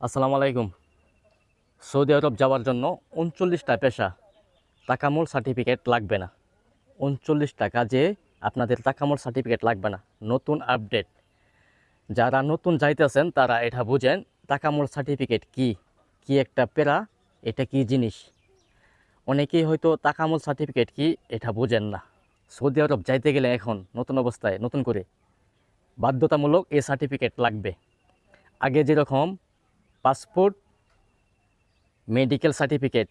আসসালামু আলাইকুম। সৌদি আরব যাওয়ার জন্য উনচল্লিশটা পেশা টাকামূল সার্টিফিকেট লাগবে না। উনচল্লিশ টাকা যে আপনাদের টাকামূল সার্টিফিকেট লাগবে না। নতুন আপডেট। যারা নতুন যাইতেছেন, তারা এটা বুঝেন টাকামূল সার্টিফিকেট কি? কি একটা পেরা এটা কি জিনিস? অনেকেই হয়তো টাকামূল সার্টিফিকেট কি? এটা বুঝেন না। সৌদি আরব যাইতে গেলে এখন নতুন অবস্থায়, নতুন করে বাধ্যতামূলক এই সার্টিফিকেট লাগবে। আগে যেরকম passport, medical certificate,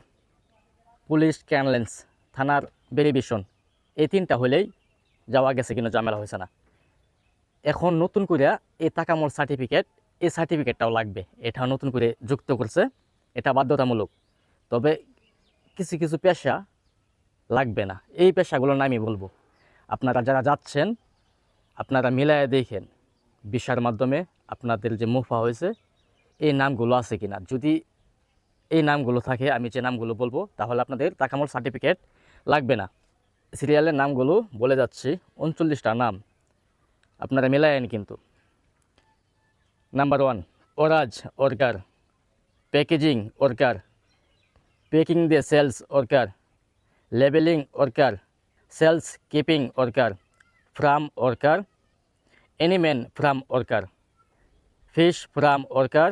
police clearance, থানার ভেরিফিকেশন, এই তিনটা হলেই যাওয়া গেছে কিন্তু ঝামেলা হয়েছে না। এখন নতুন করে এই টাকামল সার্টিফিকেট, এই সার্টিফিকেটটাও লাগবে। এটা নতুন করে যুক্ত করছে, এটা বাধ্যতামূলক। তবে কিছু কিছু পেশা লাগবে না। এই পেশাগুলোর নামই বলব। আপনারা যারা যাচ্ছেন, আপনারা মিলায় দেখেন। ভিসার মাধ্যমে আপনাদের যে মুফা হয়েছে এই নামগুলো আছে কিনা? যদি এই নামগুলো থাকে, আমি যে নামগুলো বলব, তাহলে আপনাদের তাকামল সার্টিফিকেট লাগবে না। সিরিয়ালের নামগুলো বলে যাচ্ছি, উনচল্লিশটা নাম। আপনারা মেলায়েন কিন্তু। Number one, ওরাজ worker. Packaging worker. Packing the sales worker. Labelling worker. Sales keeping worker. Farm worker. এনিমেন farm worker. Fish farm worker.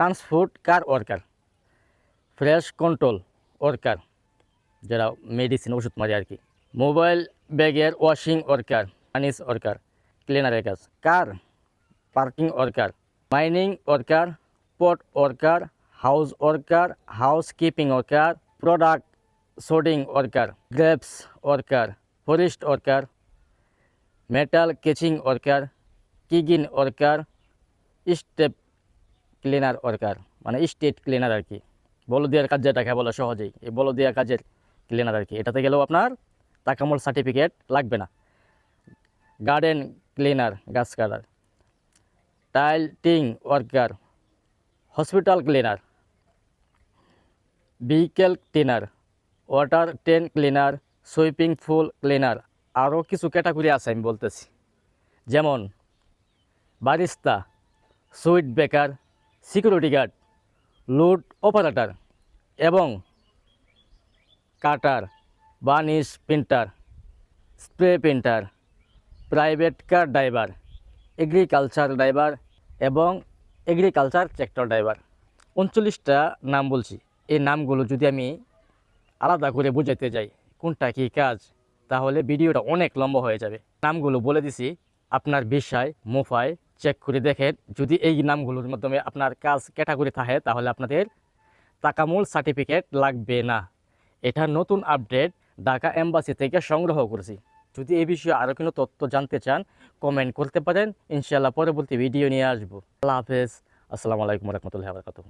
Transport car worker fresh control worker যারা মেডিসিন ওষুধ মারে আর কি। মোবাইল ব্যাগের ওয়াশিং ওয়ার্কার পানিস worker ক্লিনারের কাজ। Car parking worker mining worker pot worker house worker house keeping worker product sorting worker grapes worker forest worker metal catching worker কিগিন worker step cleaner worker মানে state cleaner আর কি। বলদিয়ার কাজ যেটাকে বলে সহজেই, এই বলদিয়া কাজের ক্লিনার আর কি। এটাতে গেলেও আপনার তাকামল সার্টিফিকেট লাগবে না। গার্ডেন ক্লিনার গাছ কাটার। Tiling worker hospital cleaner vehicle cleaner water tank cleaner sweeping pool cleaner আরও কিছু ক্যাটাগরি আছে আমি বলতেছি। যেমন barista sweet baker security guard, load operator এবং cutter, varnish printer, spray printer, private car driver, agriculture driver এবং agriculture tractor driver. উনচল্লিশটা নাম বলছি। এই নামগুলো যদি আমি আলাদা করে বোঝাতে যাই, কোনটা কী কাজ, তাহলে ভিডিওটা অনেক লম্বা হয়ে যাবে। নামগুলো বলে দিছি, আপনার বিষয় মোফায় চেক করে দেখেন, যদি এই নামগুলোর মাধ্যমে আপনার কাজ ক্যাটাগরি থাকে, তাহলে আপনাদের তাকামূল সার্টিফিকেট লাগবে না। এটা নতুন আপডেট ঢাকা এম্বাসি থেকে সংগ্রহ করেছি। যদি এই বিষয়ে আরও কোনো তথ্য জানতে চান কমেন্ট করতে পারেন। ইনশাল্লাহ পরবর্তী ভিডিও নিয়ে আসব। আল্লাহ হাফেজ। আসসালামু আলাইকুম রহমতুল্লাহ বরকাতুহ।